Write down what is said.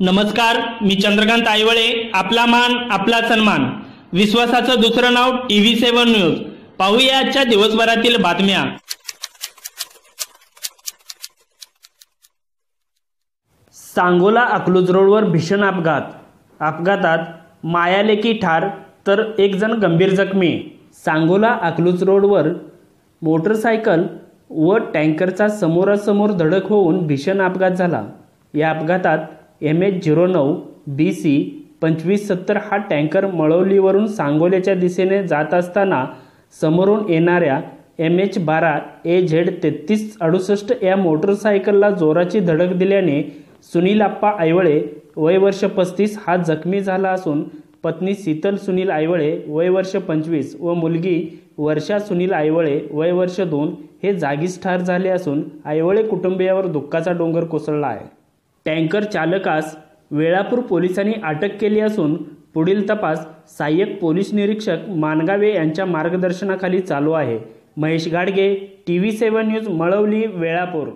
नमस्कार मी चंद्रकांत आयवळे आपला मान आपला सन्मान. विश्वासाचं दुसरं नाव टीव्ही सेव्हन न्यूज. पाहूया आजच्या दिवसभरातील बातम्या. सांगोला अकलूज रोडवर भीषण अपघात. अपघातात मायालेकी ठार तर एक जण गंभीर जखमी. सांगोला अकलूज रोडवर मोटरसायकल व टँकरचा समोरासमोर धडक होऊन भीषण अपघात झाला. या अपघातात एम एच झिरो नऊ बी सी पंचवीस सत्तर हा टँकर मळवलीवरून सांगोल्याच्या दिशेने जात असताना समोरून येणाऱ्या एम एच बारा ए झेड तेहतीस अडुसष्ट या मोटरसायकलला जोराची धडक दिल्याने सुनील आप्पा ऐवळे वय वर्ष पस्तीस हा जखमी झाला असून पत्नी शीतल सुनील ऐवळे वय वर्ष पंचवीस व मुलगी वर्षा सुनील ऐवळे वय वर्ष दोन हे जागीच ठार झाले असून ऐवळे कुटुंबियावर दुःखाचा डोंगर कोसळला आहे. टँकर चालकास वेळापूर पोलिसांनी अटक केली असून पुढील तपास सहाय्यक पोलीस निरीक्षक मानगावे यांच्या मार्गदर्शनाखाली चालू आहे. Mahesh Gadge T V seven news Malavli Velapur.